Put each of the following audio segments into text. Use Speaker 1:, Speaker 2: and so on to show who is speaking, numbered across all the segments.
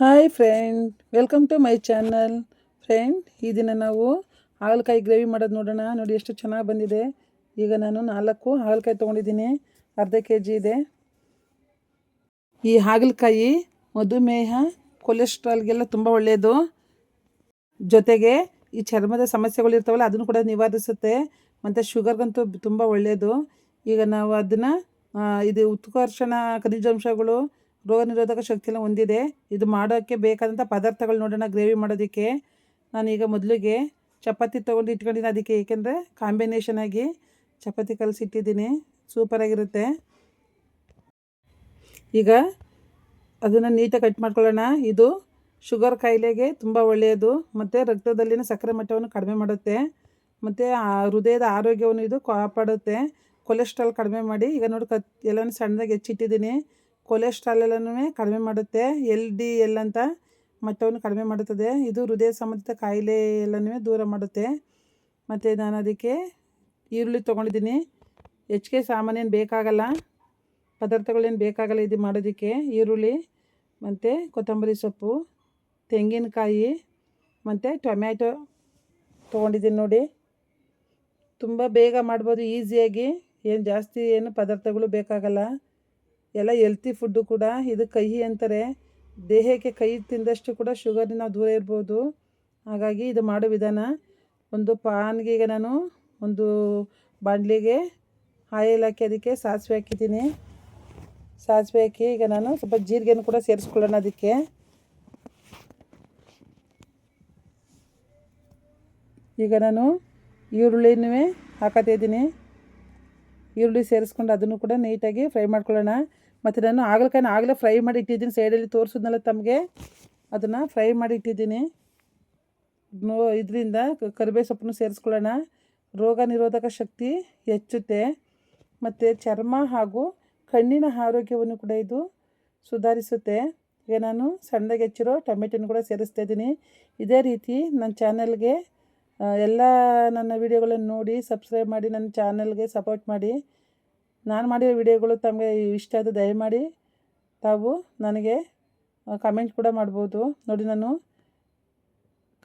Speaker 1: Hi friend, welcome to my channel. Friend, ಈ ದಿನ ನಾವು ಹಾಗಲಕಾಯಿ ಗ್ರೇವಿ ಮಾಡೋದು ನೋಡೋಣ. ನೋಡಿ ಎಷ್ಟು ಚೆನ್ನಾಗಿ ಬಂದಿದೆ. ಈಗ ನಾನು ನಾಲ್ಕು ಹಾಗಲಕಾಯಿ ತೊಗೊಂಡಿದ್ದೀನಿ. ಅರ್ಧ ಕೆ ಜಿ ಇದೆ. ಈ ಹಾಗಲಕಾಯಿ, ಮಧುಮೇಹ, ಕೊಲೆಸ್ಟ್ರಾಲ್ಗೆಲ್ಲ ತುಂಬ ಒಳ್ಳೆಯದು ಜೊತೆಗೆ ಈ ಚರ್ಮದ ಸಮಸ್ಯೆಗಳು ಇರ್ತಾವಲ್ಲ, ಅದನ್ನು ಕೂಡ ನಿವಾರಿಸುತ್ತೆ. ಮತ್ತು ಶುಗರ್ಗಂತೂ ತುಂಬ ಒಳ್ಳೆಯದು ಈಗ ನಾವು ಅದನ್ನು ಇದು ಉತ್ಕರ್ಷಣ ಖನಿಜಾಂಶಗಳು ರೋಗ ನಿರೋಧಕ ಶಕ್ತಿಯನ್ನು ಹೊಂದಿದೆ. ಇದು ಮಾಡೋಕ್ಕೆ ಬೇಕಾದಂಥ ಪದಾರ್ಥಗಳು ನೋಡೋಣ, ಗ್ರೇವಿ ಮಾಡೋದಕ್ಕೆ. ನಾನೀಗ ಮೊದಲಿಗೆ ಚಪಾತಿ ತೊಗೊಂಡು ಇಟ್ಕೊಂಡಿದ್ದೀನಿ ಅದಕ್ಕೆ, ಏಕೆಂದರೆ ಕಾಂಬಿನೇಷನ್ ಆಗಿ ಚಪಾತಿ ಕಲಸಿಟ್ಟಿದ್ದೀನಿ. ಸೂಪರಾಗಿರುತ್ತೆ ಈಗ ಅದನ್ನು ನೀಟಾಗಿ ಕಟ್ ಮಾಡ್ಕೊಳ್ಳೋಣ. ಇದು ಶುಗರ್ ಕಾಯಿಲೆಗೆ ತುಂಬ ಒಳ್ಳೆಯದು. ಮತ್ತು ರಕ್ತದಲ್ಲಿನ ಸಕ್ಕರೆ ಮಟ್ಟವನ್ನು ಕಡಿಮೆ ಮಾಡುತ್ತೆ. ಮತ್ತು ಹೃದಯದ ಆರೋಗ್ಯವನ್ನು ಇದು ಕಾಪಾಡುತ್ತೆ. ಕೊಲೆಸ್ಟ್ರಾಲ್ ಕಡಿಮೆ ಮಾಡಿ. ಈಗ ನೋಡಿ ಕತ್, ಎಲ್ಲನೂ ಸಣ್ಣದಾಗಿ ಹೆಚ್ಚಿಟ್ಟಿದ್ದೀನಿ. ಕೊಲೆಸ್ಟ್ರಾಲ್ ಎಲ್ಲನೂ ಕಡಿಮೆ ಮಾಡುತ್ತೆ. ಎಲ್ ಡಿ ಎಲ್ ಅಂತ ಮಟ್ಟವನ್ನು ಕಡಿಮೆ ಮಾಡುತ್ತದೆ. ಇದು ಹೃದಯ ಸಂಬಂಧಿತ ಕಾಯಿಲೆ ಎಲ್ಲನೂ ದೂರ ಮಾಡುತ್ತೆ. ಮತ್ತು ನಾನು ಅದಕ್ಕೆ ಈರುಳ್ಳಿ ತೊಗೊಂಡಿದ್ದೀನಿ. ಹೆಚ್ಚಿಗೆ ಸಾಮಾನೇನು ಬೇಕಾಗಲ್ಲ. ಪದಾರ್ಥಗಳೇನು ಬೇಕಾಗಲ್ಲ ಇದು ಮಾಡೋದಕ್ಕೆ. ಈರುಳ್ಳಿ, ಮತ್ತು ಕೊತ್ತಂಬರಿ ಸೊಪ್ಪು, ತೆಂಗಿನಕಾಯಿ, ಮತ್ತು ಟೊಮ್ಯಾಟೊ ತೊಗೊಂಡಿದ್ದೀನಿ ನೋಡಿ. ತುಂಬ ಬೇಗ ಮಾಡ್ಬೋದು, ಈಸಿಯಾಗಿ. ಏನು ಜಾಸ್ತಿ ಏನು ಪದಾರ್ಥಗಳು ಬೇಕಾಗಲ್ಲ. ಎಲ್ಲ ಎಲ್ತಿ ಫುಡ್ಡು ಕೂಡ ಇದು ಕಹಿ ಅಂತಾರೆ. ದೇಹಕ್ಕೆ ಕಹಿ ತಿಂದಷ್ಟು ಕೂಡ ಶುಗರಿನ ದೂರ ಇರ್ಬೋದು. ಹಾಗಾಗಿ ಇದು ಮಾಡೋ ವಿಧಾನ, ಒಂದು ಪಾನ್ಗೆ ನಾನು ಒಂದು ಬಾಂಡ್ಲಿಗೆ ಆಯಿಲ್ ಹಾಕಿ ಅದಕ್ಕೆ ಸಾಸಿವೆ ಹಾಕಿದ್ದೀನಿ. ಸಾಸಿವೆ ಹಾಕಿ ಈಗ ನಾನು ಸ್ವಲ್ಪ ಜೀರಿಗೆನೂ ಕೂಡ ಸೇರಿಸ್ಕೊಳ್ಳೋಣ ಅದಕ್ಕೆ. ಈಗ ನಾನು ಈರುಳ್ಳಿನೂ ಹಾಕತ್ತಾ ಇದ್ದೀನಿ. ಈರುಳ್ಳಿ ಸೇರಿಸ್ಕೊಂಡು ಅದನ್ನು ಕೂಡ ನೀಟಾಗಿ ಫ್ರೈ ಮಾಡ್ಕೊಳ್ಳೋಣ. ಮತ್ತು ನಾನು ಆಗಲಕಾಯಿನ ಆಗಲೇ ಫ್ರೈ ಮಾಡಿ ಇಟ್ಟಿದ್ದೀನಿ. ಸೈಡಲ್ಲಿ ತೋರಿಸಿದ್ನಲ್ಲ ತಮಗೆ? ಅದನ್ನು ಫ್ರೈ ಮಾಡಿ ಇಟ್ಟಿದ್ದೀನಿ. ಇದರಿಂದ ಕರಿಬೇವು ಸೊಪ್ಪನ್ನು ಸೇರಿಸ್ಕೊಳ್ಳೋಣ. ರೋಗ ನಿರೋಧಕ ಶಕ್ತಿ ಹೆಚ್ಚುತ್ತೆ. ಮತ್ತು ಚರ್ಮ ಹಾಗೂ ಕಣ್ಣಿನ ಆರೋಗ್ಯವನ್ನು ಕೂಡ ಇದು ಸುಧಾರಿಸುತ್ತೆ. ಈಗ ನಾನು ಸಣ್ಣದಾಗಿ ಹೆಚ್ಚಿರೋ ಟೊಮೆಟೊನ ಕೂಡ ಸೇರಿಸ್ತಾ ಇದ್ದೀನಿ. ಇದೇ ರೀತಿ ನನ್ನ ಚಾನಲ್ಗೆ ಎಲ್ಲ ನನ್ನ ವಿಡಿಯೋಗಳನ್ನು ನೋಡಿ ಸಬ್ಸ್ಕ್ರೈಬ್ ಮಾಡಿ ನನ್ನ ಚಾನಲ್ಗೆ ಸಪೋರ್ಟ್ ಮಾಡಿ. ನಾನು ಮಾಡಿರೋ ವಿಡಿಯೋಗಳು ತಮಗೆ ಇಷ್ಟ ಆದ ದಯಮಾಡಿ ತಾವು ನನಗೆ ಕಮೆಂಟ್ ಕೂಡ ಮಾಡ್ಬೋದು. ನೋಡಿ ನಾನು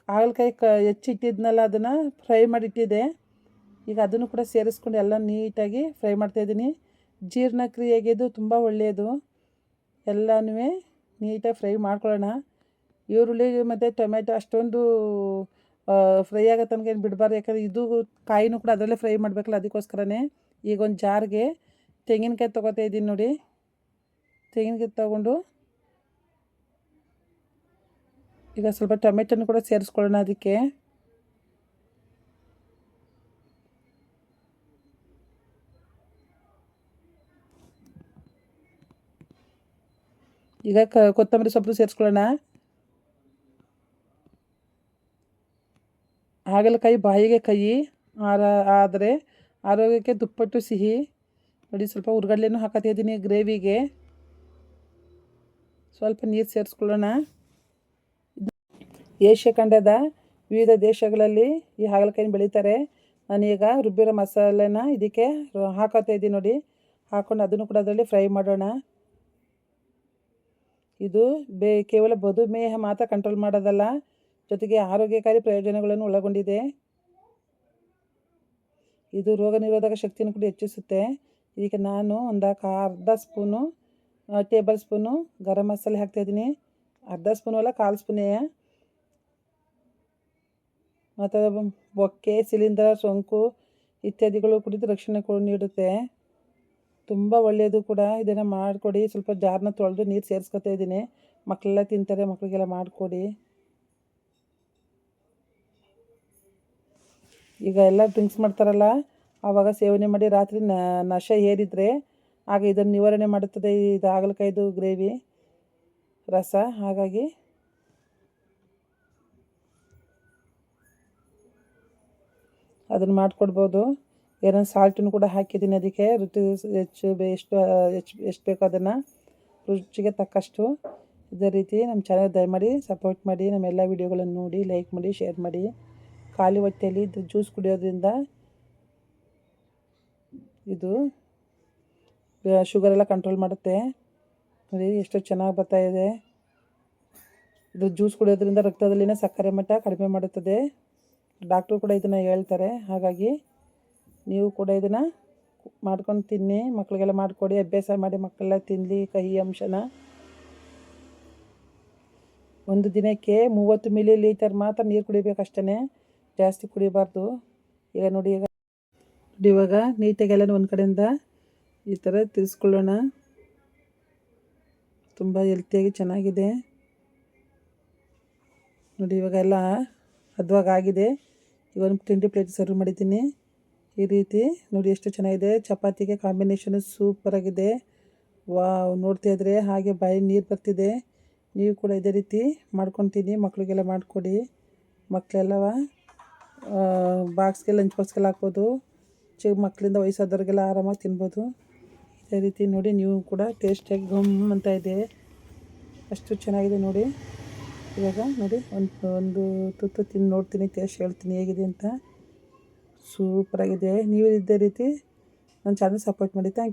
Speaker 1: ಹಾಗಲಕಾಯಿ ಕ, ಹೆಚ್ಚಿಟ್ಟಿದ್ನಲ್ಲ ಅದನ್ನು ಫ್ರೈ ಮಾಡಿಟ್ಟಿದ್ದೆ. ಈಗ ಅದನ್ನು ಕೂಡ ಸೇರಿಸ್ಕೊಂಡು ಎಲ್ಲ ನೀಟಾಗಿ ಫ್ರೈ ಮಾಡ್ತಾಯಿದ್ದೀನಿ ಜೀರ್ಣಕ್ರಿಯೆಗೆ ಇದು ತುಂಬ ಒಳ್ಳೆಯದು. ಎಲ್ಲನೂ ನೀಟಾಗಿ ಫ್ರೈ ಮಾಡ್ಕೊಳ್ಳೋಣ. ಈರುಳ್ಳಿ ಮತ್ತು ಟೊಮೆಟೊ ಅಷ್ಟೊಂದು ಫ್ರೈ ಆಗೋ ತನಕ ಏನು ಬಿಡಬಾರ್ದು. ಯಾಕಂದರೆ ಇದು ಕಾಯಿನೂ ಕೂಡ ಅದರಲ್ಲೇ ಫ್ರೈ ಮಾಡಬೇಕಲ್ಲ, ಅದಕ್ಕೋಸ್ಕರನೇ ಈಗ ಒಂದು ಜಾರ್ಗೆ ತೆಂಗಿನಕಾಯಿ ತೊಗೋತಾ ಇದ್ದೀನಿ ನೋಡಿ. ತೆಂಗಿನಕಾಯಿ ತೊಗೊಂಡು ಈಗ ಸ್ವಲ್ಪ ಟೊಮೆಟೊನು ಕೂಡ ಸೇರಿಸ್ಕೊಳ್ಳೋಣ ಅದಕ್ಕೆ. ಈಗ ಕೊತ್ತಂಬರಿ ಸೊಪ್ಪು ಸೇರಿಸ್ಕೊಳ್ಳೋಣ. ಹಾಗಲಕಾಯಿ ಬಾಯಿಗೆ ಕೈ, ಆರ, ಆದರೆ ಆರೋಗ್ಯಕ್ಕೆ ದುಪ್ಪಟ್ಟು, ಸಿಹಿ. ನೋಡಿ, ಸ್ವಲ್ಪ ಉರ್ಗಡ್ಲೆನೂ ಹಾಕತ್ತಿದ್ದೀನಿ ಗ್ರೇವಿಗೆ. ಸ್ವಲ್ಪ ನೀರು ಸೇರಿಸ್ಕೊಳ್ಳೋಣ. ಏಷ್ಯಾ ಖಂಡದ ವಿವಿಧ ದೇಶಗಳಲ್ಲಿ ಈ ಹಾಗಲಕಾಯಿನ ಬೆಳೀತಾರೆ. ನಾನೀಗ ರುಬ್ಬಿರೋ ಮಸಾಲೆನ ಇದಕ್ಕೆ ಹಾಕೋತಾ ಇದ್ದೀನಿ ನೋಡಿ. ಹಾಕೊಂಡು ಅದನ್ನು ಕೂಡ ಅದರಲ್ಲಿ ಫ್ರೈ ಮಾಡೋಣ. ಇದು ಬೇ, ಕೇವಲ ಮಧುಮೇಹ ಮಾತ್ರ ಕಂಟ್ರೋಲ್ ಮಾಡೋದಲ್ಲ. ಜೊತೆಗೆ ಆರೋಗ್ಯಕಾರಿ ಪ್ರಯೋಜನಗಳನ್ನು ಒಳಗೊಂಡಿದೆ. ಇದು ರೋಗ ನಿರೋಧಕ ಶಕ್ತಿಯನ್ನು ಕೂಡ ಹೆಚ್ಚಿಸುತ್ತೆ. ಈಗ ನಾನು ಒಂದು ಅರ್ಧ spoon table spoon garam masala ಹಾಕ್ತಾಯಿದ್ದೀನಿ ಅರ್ಧ ಸ್ಪೂನು ಅಲ್ಲ, ಕಾಲು ಸ್ಪೂನೇ. ಮತ್ತು ಬೊಕ್ಕೆ, ಸಿಲಿಂಡರ್, ಸೋಂಕು ಇತ್ಯಾದಿಗಳು ಕುಡಿದು ರಕ್ಷಣೆ ಕೂಡ ನೀಡುತ್ತೆ. ತುಂಬ ಒಳ್ಳೆಯದು ಕೂಡ. ಇದನ್ನು ಮಾಡಿಕೊಡಿ. ಸ್ವಲ್ಪ ಜಾರನ್ನ ತೊಳೆದು ನೀರು ಸೇರಿಸ್ಕೊತಾ ಇದ್ದೀನಿ. ಮಕ್ಕಳೆಲ್ಲ ತಿಂತಾರೆ, ಮಕ್ಕಳಿಗೆಲ್ಲ ಮಾಡಿಕೊಡಿ. ಈಗ ಎಲ್ಲ ಡ್ರಿಂಕ್ಸ್ ಮಾಡ್ತಾರಲ್ಲ, ಆವಾಗ ಸೇವನೆ ಮಾಡಿ ರಾತ್ರಿ ನಶ ಏರಿದರೆ ಆಗ ಇದನ್ನು ನಿವಾರಣೆ ಮಾಡುತ್ತದೆ, ಇದು ಹಾಗಲಕಾಯ್ದು ಗ್ರೇವಿ, ರಸ, ಹಾಗಾಗಿ ಅದನ್ನು ಮಾಡಿಕೊಡ್ಬೋದು. ಏನೋ ಸಾಲ್ಟನ್ನು ಕೂಡ ಹಾಕಿದ್ದೀನಿ ಅದಕ್ಕೆ, ರುಚಿ ಹೆಚ್ಚು ಎಷ್ಟು ಹೆಚ್ಚು ಎಷ್ಟು ಬೇಕೋ ಅದನ್ನು ರುಚಿಗೆ ತಕ್ಕಷ್ಟು ಇದೇ ರೀತಿ ನಮ್ಮ ಚಾನಲ್ ದಯಮಾಡಿ ಸಪೋರ್ಟ್ ಮಾಡಿ, ನಮ್ಮೆಲ್ಲ ವೀಡಿಯೋಗಳನ್ನು ನೋಡಿ ಲೈಕ್ ಮಾಡಿ ಶೇರ್ ಮಾಡಿ. ಖಾಲಿ ಹೊಟ್ಟೆಯಲ್ಲಿ ಇದು ಜ್ಯೂಸ್ ಕುಡಿಯೋದ್ರಿಂದ ಇದು ಶುಗರೆಲ್ಲ ಕಂಟ್ರೋಲ್ ಮಾಡುತ್ತೆ. ನೋಡಿ, ಎಷ್ಟು ಚೆನ್ನಾಗಿ ಬರ್ತಾ ಇದೆ. ಇದು ಜ್ಯೂಸ್ ಕುಡಿಯೋದ್ರಿಂದ ರಕ್ತದಲ್ಲಿನ ಸಕ್ಕರೆ ಮಟ್ಟ ಕಡಿಮೆ ಮಾಡುತ್ತದೆ. ಡಾಕ್ಟ್ರು ಕೂಡ ಇದನ್ನು ಹೇಳ್ತಾರೆ. ಹಾಗಾಗಿ ನೀವು ಕೂಡ ಇದನ್ನು ಮಾಡ್ಕೊಂಡು ತಿನ್ನಿ ಮಕ್ಕಳಿಗೆಲ್ಲ ಮಾಡಿಕೊಡಿ, ಅಭ್ಯಾಸ ಮಾಡಿ ಮಕ್ಕಳೆಲ್ಲ ತಿನ್ನಲಿ ಕಹಿ ಅಂಶನ. ಒಂದು ದಿನಕ್ಕೆ ಮೂವತ್ತು ಮಿಲಿ ಲೀಟರ್ ಮಾತ್ರ ನೀರು ಕುಡಿಬೇಕಷ್ಟೇ ಜಾಸ್ತಿ ಕುಡಿಬಾರ್ದು. ಈಗ ನೋಡಿ ಈಗ ನೋಡಿ ಇವಾಗ ನೀಟಾಗೆಲ್ಲ ಒಂದು ಕಡೆಯಿಂದ ಈ ಥರ ತಿರ್ಸ್ಕೊಳ್ಳೋಣ. ತುಂಬ ಹೆಲ್ತಿಯಾಗಿ ಚೆನ್ನಾಗಿದೆ. ನೋಡಿ ಇವಾಗ ಎಲ್ಲ ಹದ್ವಾಗಾಗಿದೆ ಆಗಿದೆ. ಈಗ ಒಂದು ತಿಂಡಿ ಪ್ಲೇಟ್ ಸರ್ವ್ ಮಾಡಿದ್ದೀನಿ. ಈ ರೀತಿ ನೋಡಿ ಎಷ್ಟು ಚೆನ್ನಾಗಿದೆ. ಚಪಾತಿಗೆ ಕಾಂಬಿನೇಷನು ಸೂಪರಾಗಿದೆ ವಾ ನೋಡ್ತಾ ಇದ್ರೆ ಹಾಗೆ ಬಾಯಿ ನೀರು ಬರ್ತಿದೆ. ನೀವು ಕೂಡ ಇದೇ ರೀತಿ ಮಾಡ್ಕೊತೀನಿ. ಮಕ್ಕಳಿಗೆಲ್ಲ ಮಾಡಿಕೊಡಿ. ಮಕ್ಕಳೆಲ್ಲವ ಬಾಕ್ಸ್ಗೆ ಲಂಚ್ ಬಾಕ್ಸ್ಗೆಲ್ಲ ಹಾಕ್ಬೋದು. ಚಿಕ್ಕ ಮಕ್ಕಳಿಂದ ವಯಸ್ಸಾದವ್ರಿಗೆಲ್ಲ ಆರಾಮಾಗಿ ತಿನ್ಬೋದು. ಇದೇ ರೀತಿ ನೋಡಿ, ನೀವು ಕೂಡ ಟೇಸ್ಟಿಯಾಗಿ ಗಮ್ ಅಂತ ಇದೆ. ಅಷ್ಟು ಚೆನ್ನಾಗಿದೆ ನೋಡಿ. ಇವಾಗ ನೋಡಿ, ಒಂದು ಒಂದು ತುತ್ತು ತಿಂದು ನೋಡ್ತೀನಿ ಟೇಸ್ಟ್ ಹೇಳ್ತೀನಿ ಹೇಗಿದೆ ಅಂತ. ಸೂಪರಾಗಿದೆ ನೀವು ಇದೇ ರೀತಿ ನನ್ನ ಚಾನಲ್ ಸಪೋರ್ಟ್ ಮಾಡಿ. ಥ್ಯಾಂಕ್